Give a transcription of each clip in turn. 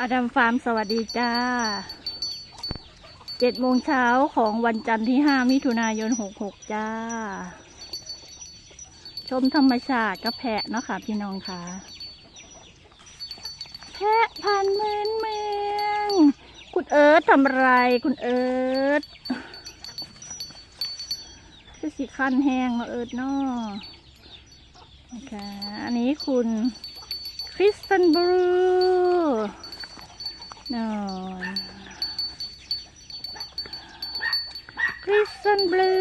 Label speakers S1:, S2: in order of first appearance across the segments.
S1: อาดัมฟาร์มสวัสดีจ้าเจ็ดโมงเช้าของวันจันทร์ที่ห้ามิถุนายนหกหกจ้า ชมธรรมชาติกับแพะเนาะค่ะพี่น้องค่ะ แพะพันเมืองเมืองคุณเอิร์ธทำอะไรคุณเอิร์ธคือสีคันแห้งเนาะเอิร์ธเนาะนะคะอันนี้คุณคริสตันบรู นอนคริสตันบลู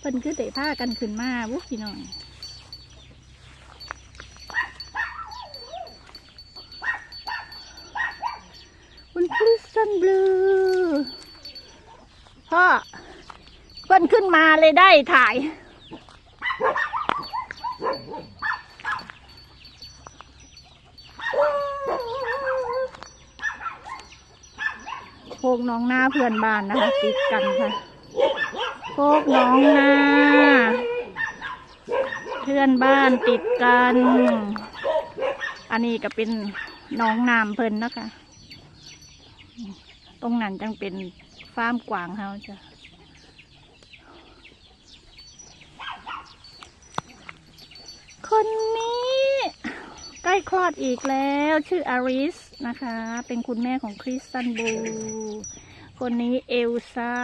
S1: เป็นคือเตะผ้ากันขึ้นมาวุ้พี่น้องคุณคริสตันบลูพ่อเพิ่นขึ้น มาเลยได้ถ่าย โคกน้องหน้าเพื่อนบ้านนะคะ ติดกันค่ะ โคกน้องหน้า เพื่อนบ้านติดกัน อันนี้ก็เป็นน้องน้ำเพิ่นนะคะ ตรงนั้นจังเป็นฟาร์มกวางเขาจ้ะ คนนี้ ใกล้คลอดอีกแล้ว ชื่ออาริสนะคะ เป็นคุณแม่ของคริสตันบู คนนี้เอลซ่า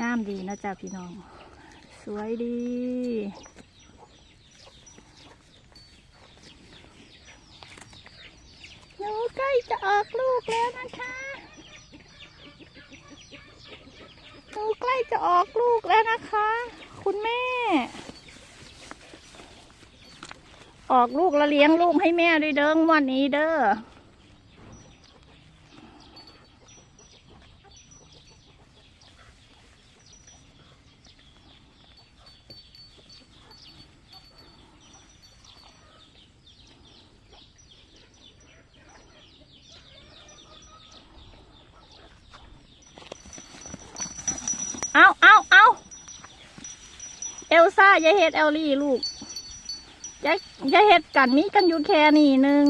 S1: งามดีนะจ๊ะพี่น้อง สวยดี นูใกล้จะออกลูกแล้วนะคะหนูใกล้จะออกลูกแล้วนะคะ คุณแม่ ออกลูกแล้วเลี้ยงลูกให้แม่ด้วยเด้งวันนี้เด้อ เอาเอาเอาเอลซ่าย่าเฮ็ดเอลลี่ลูกอย่าอย่าเฮ็ดกันนี้กันอยู่แค่นี้หนึ่ง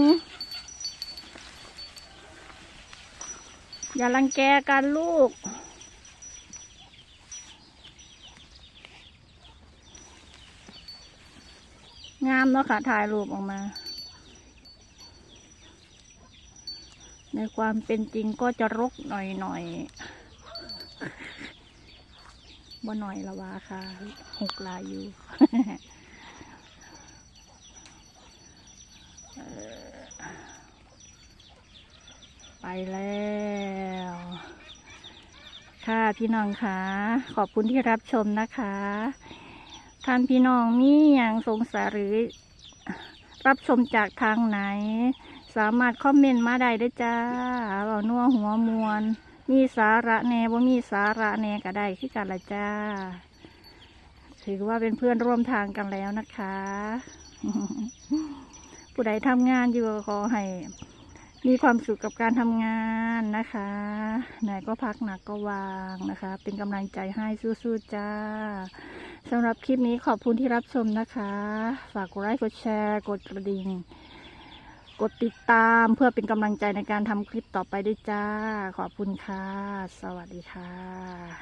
S1: อย่ารังแกกันลูก งามเนาะค่ะถ่ายรูปออกมา ในความเป็นจริงก็จะรกหน่อยหน่อยๆ บ่หน่อยละวาค่ะหกลายอยู่ไปแล้ว ค่ะพี่น้องค่ะ ขอบคุณที่รับชมนะคะ ท่านพี่น้องมีอย่างสงสัยหรือ รับชมจากทางไหน สามารถคอมเมนต์มาได้ด้วยจ้าเรานัวหัวมวล มีสาระแน่บ่มีสาระแน่ก็ได้คือกันละจ้า ถือว่าเป็นเพื่อนร่วมทางกันแล้วนะคะ ผู้ใดทำงานอยู่ขอให้ มีความสุขกับการทำงานนะคะเหนก็พักหนักก็วางนะคะ เป็นกำลังใจให้สู้ๆจ้าสำหรับคลิปนี้ขอบคุณที่รับชมนะคะ ฝากกดไลค์กดแชร์ กดกระดิ่ง กดติดตามเพื่อเป็นกำลังใจในการทำคลิปต่อไปด้วยจ้า ขอบคุณค่ะ สวัสดีค่ะ